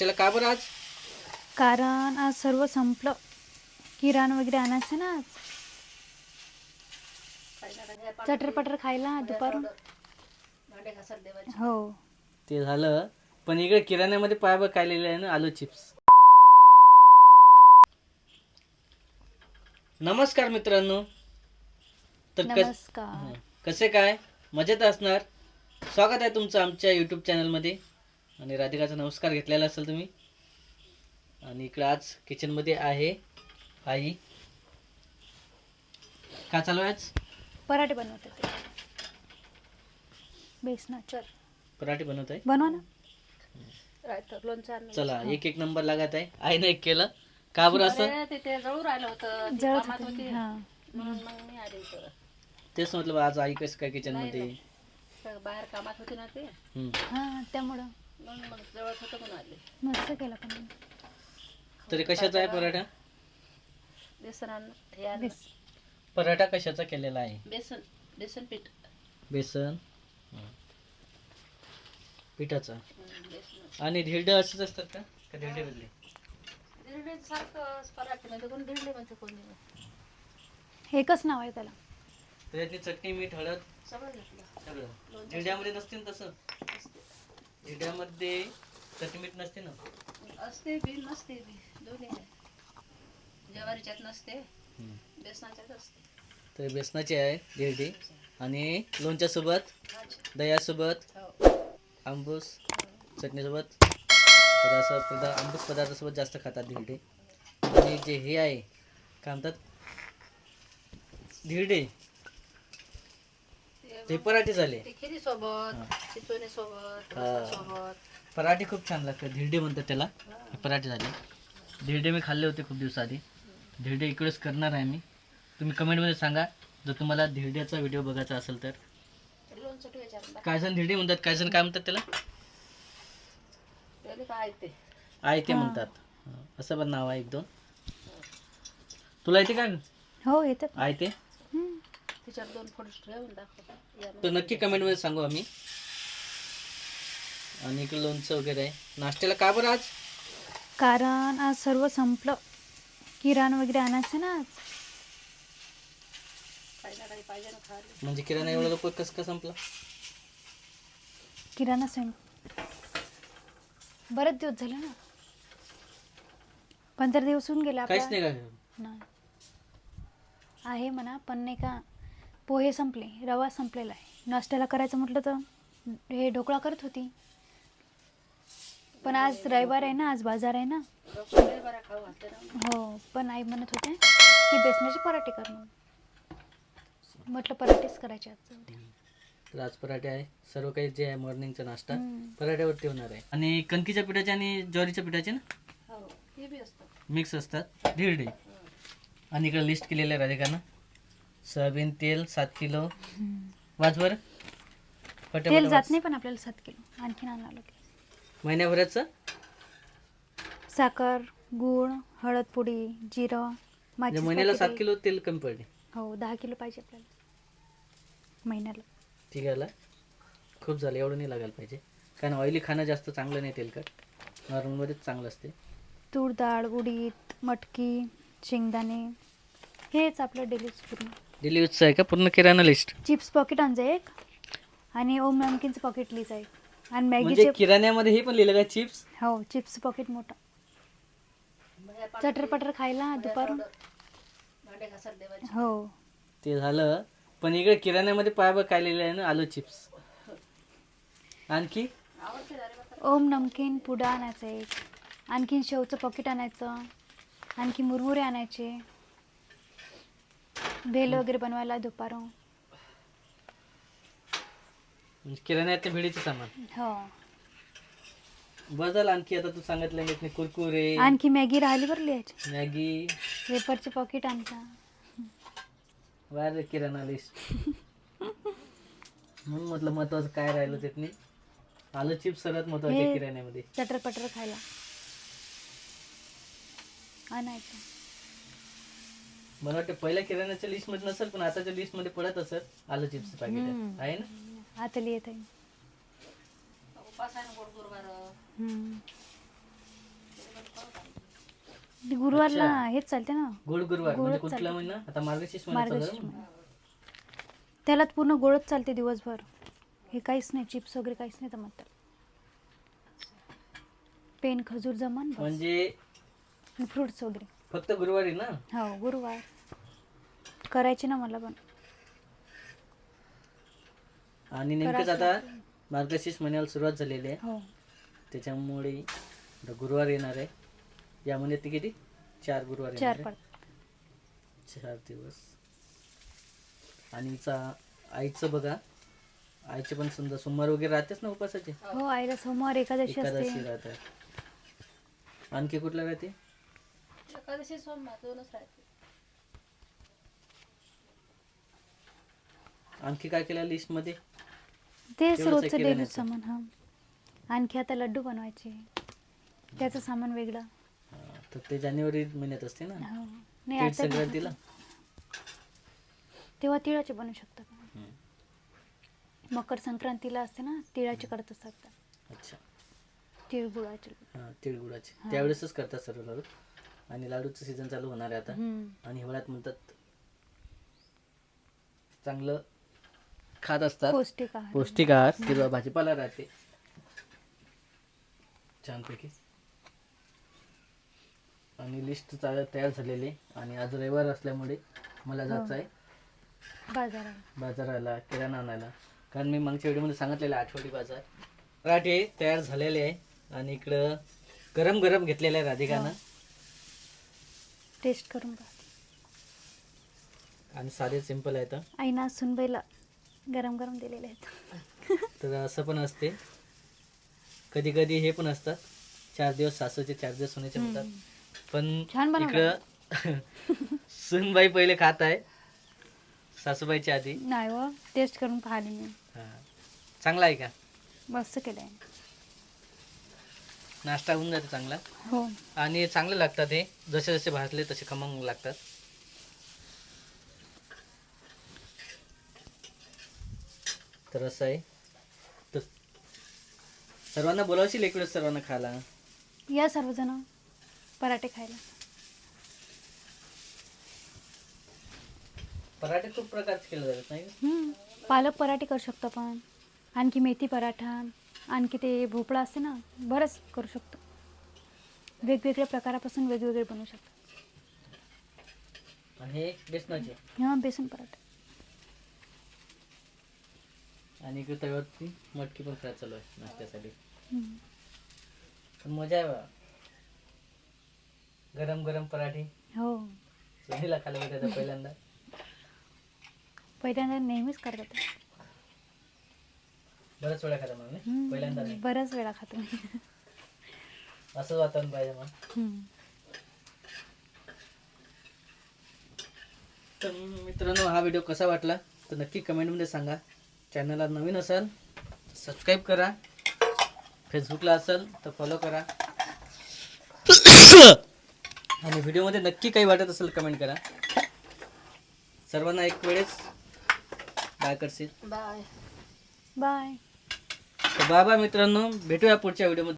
नाश्त्याला का बरं आज? कारण आज सर्व संपलं. किराण वगैरे आणायचं ना आज. चटरपटर खायला दुपारून. हो. ते झालं. पण इकडे किराण्यामध्ये पाय बघ काय लिहिलं आहे ना आलू चिप्स. नमस्कार मित्रांनो. तर कस नमस्कार. हं. कसे काय? मजेत असणार? स्वागत आहे तुमचं आमच्या यूट्यूब चॅनलमध्ये आणि राधिकाचा नमस्कार घेतलेला असेल तुम्ही. आणि इकडं आज किचनमध्ये आहे आई. काय चालू आहे आज? पराठे बनवते ते. बेसनाचे. पराठे बनवत आहे बनवा ना. चला एक एक नंबर लागत आहे. आईने एक केलं. का बरं असं? जळत होते हा. तेच म्हटलं बा, आज आई कसं काय किचनमध्ये? बाहेर कामात होते ना ते. हम्म. हा त्यामुळं. म्हणून मग जवळच होतं म्हणून आले. मस्त केला पण तरी कशाचा आहे पराठा? बेसन हे बेस पराठा कशाचा केलेला आहे? बेसन बेसन पीठ. बेसन? हं. पिठाचा? हं, बेसन. आणि धिरडे असंच असतात का? का धिरडे वेगळे दिरडे सारखं पराठे म्हणजे कोण दिरडे म्हणते कोणी? एकच नाव आहे त्याला. त्याच्यातली चटणी मीठ हळद? सगळं घेतलं. सगळं. धिरड्यामध्ये नसते ना तसं? चटणी मीठ नसते ना? असते बी नसते बी. दोन्ही आहे. ज्वारीच्यात नसते हं. बेसनाच्यात असते. तर बेसनाची आहे धिरडी आणि लोणच्यासोबत भाजी. दह्यासोबत हो. आंबूस चटणीसोबत. तर असं पदा आंबूस पदार्थासोबत जास्त खातात धिरडे आणि जे हे आहे काय म्हणतात? धिरडे ते पराठे झाले. ते खिरी सोबत चिचोणी सोबत. सोबत पराठे खूप छान लागतात. धिरडे म्हणतात त्याला. हे. पराठे झाले. धिरडे मी खाल्ले होते खूप दिवसाआधी. धिरडे इकडेच करणार आहे मी. तुम्ही कमेंटमध्ये सांगा. जर तुम्हाला धिरड्याचा व्हिडिओ बघायचा असेल तर. लोणचं काय जण धिरडे म्हणतात. काय जण काय म्हणतात त्याला? काय ते? आय ते म्हणतात. असं पण नाव आहे एक दोन. तुला येते काय हो येतात. आय ते हम्म. त्याच्यावर दोन फोटो ठेवून दाखव. या तर नक्की कमेंटमध्ये सांगू आम्ही. आणि इकडे लोणचं वगैरे आहे. नाश्त्याला का बरं आज? कारण आज सर्व संपलं. किराण वगैरे आणायचं ना आज. काही ना काही पाहिजे ना खायला. म्हणजे किराणा एवढा लोक कसं का संपला? किराणा स्वयं बरेच दिवस झाले ना. पंधरा दिवस होऊन गेले काहीच नाही का? नाही. आहे म्हणा पण नाही का? पोहे संपले रवा संपलेला आहे. नाश्त्याला करायचं म्हटलं तर हे ढोकळा करत होती. पण आज रविवार आहे ना आज बाजार आहे ना. हो पण आई म्हणत होते की बेसनाचे पराठे कर म्हणून. म्हटलं पराठेच करायचे आज तर आज पराठे आहे. सर्व काही जे आहे मॉर्निंगचा नाश्ता. पराठ्यावरती होणार आहे. आणि कणकीच्या पिठाचे आणि ज्वारीच्या पिठाचे ना? हो ते बी असतं. मिक्स असतात. धिरडे आणि इकडे लिस्ट केलेलं आहे राधिकानं. सोयाबीन तेल सात किलो. वाच बरं. तेल जात. नाही पण आपल्याला सात किलो. आणखीन आणावं लागेल. महिन्याभराचं? साखर गूळ हळद पुडी जिरं म्हणजे माचीस महिन्याला सात पाकिटे. किलो तेल कमी पडले. हो दहा किलो पाहिजे आपल्याला. महिन्याला. ठीक आहे ला. खूप झालं एवढं नाही लागायला पाहिजे. कारण ऑइली खाणं जास्त चांगलं नाही तेलकट. नॉर्मलमध्येच चांगलं असते. तूर डाळ उडीद मटकी शेंगदाणे. हेच आपलं डेली पूर्ण. डेली यूजचं आहे का? पूर्ण किराणा लिस्ट चिप्स पॉकेट आणचं एक. आणि ओम नमकीनचं पॉकेट लिहिचं आहे. आणि म्हणजे मॅगीचे किराण्यामध्ये हे पण लिहिलं का चिप्स हो चिप्स पॉकेट मोठं. म्हणजे चटरपटर खायला दुपारून. हो. ते झालं. पण इकडे किराण्यामध्ये पाय बघ काय लिहिलं आहे ना आलू चिप्स आणखी? ओम नमकीन पुडा आणायचं एक. आणखीन शेवचं पॉकेट आणायचं. आणखी मुरमुरे आणायचे. भेल वगैरे बनवायला दुपारून. म्हणजे किराण्यातल्या भिडीचं सामान. हो. बस झालं आणखी आता तू सांगितलं मी कुरकुरे. आणखी मॅगी राहिली बरं लिहायची मॅगी. वेफरचे पॉकेट आणता. बाहेर किराणा लिस्ट म्हणून म्हटलं महत्वाचं काय राहिलं त्यातनी? आलू चिप्स सर्वात महत्त्वाचे हे- किराण्यामध्ये. चटरपटर खायला. आणायचं. मला वाटतं पहिल्या किराण्याच्या लिस्टमध्ये नसेल पण आताच्या लिस्टमध्ये पडत असत आलू चिप्स पाकिट. आहे ना आता लिहित आहे. गुरुवारला. हेच चालते ना गोड गुरुवार म्हणजे कुठला. महिना आता मार्गशीर्ष महिना चालू मार्गशीर्ष आहे ना? महिना. त्यालाच पूर्ण गोडच चालते दिवसभर हे काहीच नाही चिप्स वगैरे काहीच नाही जमत त्याला. पेन खजूर जमन म्हणजे फ्रुट्स वगैरे फक्त गुरुवारी ना? हो गुरुवार. करायचे ना मला पण. आणि नेमकंच आता मार्गशीर्ष महिन्याला सुरुवात झालेली आहे. हो. त्याच्यामुळे आता गुरुवार येणार आहे. या महिन्यात ते किती? चार गुरुवार येणार चार आहे. चार दिवस. आणि आईचं बघा. आईचे पण समजा सोमवार वगैरे राहतेच ना उपासाचे? हो आईला सोमवार एकादशी एकादशी राहतात. आणखी कुठला राहते? एकादशी सोमवार दोनच राहते आणखी काय केलं लिस्टमध्ये तेच तेवढंच रोजचं डेली. सामान हा. आणखी आता लड्डू बनवायचे. त्याचं सामान वेगळं. हा, तर ते जानेवारी महिन्यात असते ना? हो. नाही तीळ आता संक्रांतीला तेव्हा तिळाचे बनवू शकतात. हम्म. मकर संक्रांतीला असते ना तिळाचे करत असतात अच्छा. तिळ गुळाचे हा तिळगुळाचे. हा. त्यावेळेसच करतात सर्व लाडू आणि लाडूचं सीझन चालू होणार आहे आता. आणि हिवाळ्यात म्हणतात चांगलं खात असतात. पौष्टिक आहार. पौष्टिक आहार. हिरवा भाजीपाला राहते. छानपैकी. आणि लिस्ट तयार झालेली. आणि आज रविवार असल्यामुळे मला जायचं आहे बाजारात बाजाराला किराणा आणायला. कारण मी मागच्या व्हिडिओमध्ये सांगितलेलं आहे, आठवडी बाजार. पराठे तयार झालेले आहे. आणि इकडं गरम गरम घेतलेलं आहे राधिकानं. टेस्ट करून पहा. आणि साधे सिंपल आहेत आईना सुनबाईला गरम गरम दिलेले आहेत. तर असं पण असते. कधी कधी हे पण असतात. चार दिवस सासूचे चार दिवस सोन्याचे म्हणतात. पण बनवलं. इकडं सुनबाई पहिले खात आहे. सासूबाईच्या आधी. नाही व टेस्ट करून पाहिले मी. हा. चांगला आहे का? मस्त केलंय. नाश्ता होऊन जाते चांगला. हो. आणि चांगले लागतात हे. जसे जसे भाजले तसे खमंग लागतात. तर असं आहे. तर सर्वांना बोलावशील एक वेळेस सर्वांना खायला? या सर्वजण पराठे खायला. पराठे खूप प्रकारचे केले जातात नाही? हम्म. पालक पराठे करू शकतो आपण. आणखी मेथी पराठा. आणखी ते भोपळा असते ना बरंच करू शकतो. वेगवेगळ्या प्रकारापासून वेगवेगळे बनवू शकतो. आणि हे बेसनाचे? हा बेसन पराठा. आणि इकडे तव्यावरती मटकी पण फ्राय चालू आहे नाश्त्यासाठी. हम्म. पण मजा आहे बा गरम गरम पराठे. हो. सोनीला खायला भेटायचं पहिल्यांदा. पहिल्यांदा नेहमीच करतात बऱ्याच वेळा खायला मग. पहिल्यांदा नाही. बऱ्याच वेळा खातो मी. असंच वातावरण पाहिजे मग. हम्म. तर मित्रांनो हा व्हिडिओ कसा वाटला? तर नक्की कमेंटमध्ये सांगा. चॅनलला नवीन असाल सबस्क्राईब करा. फेसबुकला असाल तर फॉलो करा. आणि व्हिडिओमध्ये नक्की काही वाटत असेल कमेंट करा. सर्वांना एक वेळेस बाय करशील. बाय बाय तर बाय बाय मित्रांनो भेटूया पुढच्या व्हिडिओमध्ये.